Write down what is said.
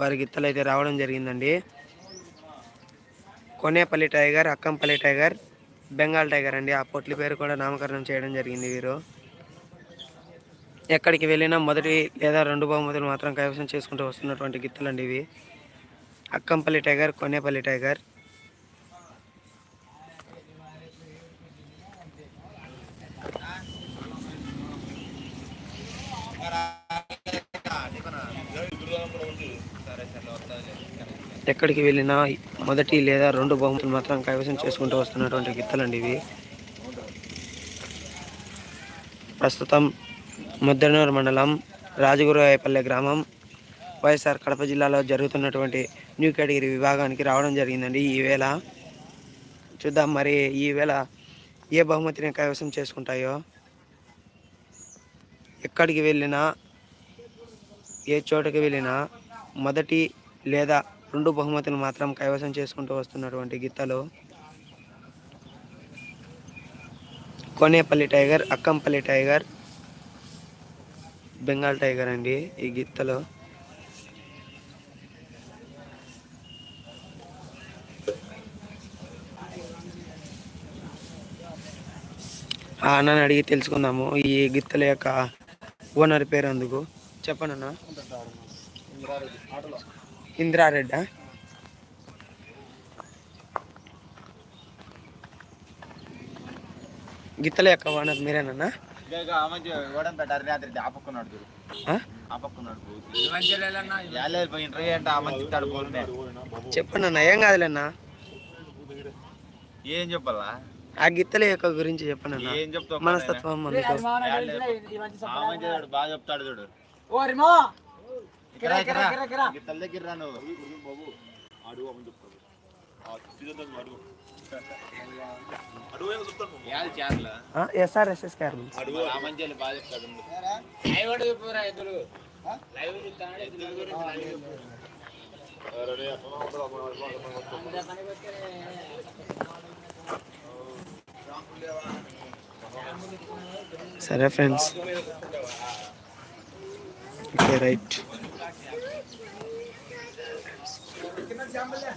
వారి గిత్తలు అయితే రావడం జరిగిందండి Konepalli tiger Akkampalli tiger Bengal tiger అండి ఆ పొట్లి పేరు కూడా నామకరణం చేయడం జరిగింది వీరు ఎక్కడికి వెళ్ళినా మొదటి లేదా రెండు బహుమతులు మాత్రం కైవసం చేసుకుంటూ వస్తున్నటువంటి గిత్తలండి ఇవి అక్కంపల్లి టైగర్ కొనేపల్లి టైగర్ ఎక్కడికి వెళ్ళినా మొదటి లేదా రెండు బహుమతులు మాత్రం కైవసం చేసుకుంటూ వస్తున్నటువంటి గిత్తలండి ఇవి. ప్రస్తుతం ముద్దనూరు మండలం రాజగురువాయపల్లె గ్రామం వైఎస్ఆర్ కడప జిల్లాలో జరుగుతున్నటువంటి న్యూ కేటగిరీ విభాగానికి రావడం జరిగిందండి ఈవేళ చూద్దాం మరి ఈవేళ ఏ బహుమతిని కైవసం చేసుకుంటాయో. ఎక్కడికి వెళ్ళినా ఏ చోటుకి వెళ్ళినా మొదటి లేదా రెండు బహుమతులు మాత్రం కైవసం చేసుకుంటూ వస్తున్నటువంటి గీతలో Konepalli tiger Akkampalli tiger Bengal tiger అండి ఈ గిత్తలు. అన్నని అడిగి తెలుసుకుందాము ఈ గిత్తల యొక్క ఓనర్ పేరు అందుకు. చెప్పండి అన్న ఇంద్రారెడ్డా. గిత్తల యొక్క ఓనర్ మీరేనన్నా? చెప్పండి అన్న ఏం కాదులేనా? ఏం చెప్పాలా? ఆ గిత్తల యొక్క గురించి చెప్పండి అన్న. ఏం చెప్తావు మనస్తత్వం బాగా చెప్తాడు చూడు. ఎస్ఆర్ఎస్ఎస్ గారు బాగా చెప్తాడు ఉండు. సరే friends okay right Ahmet Cemal'e.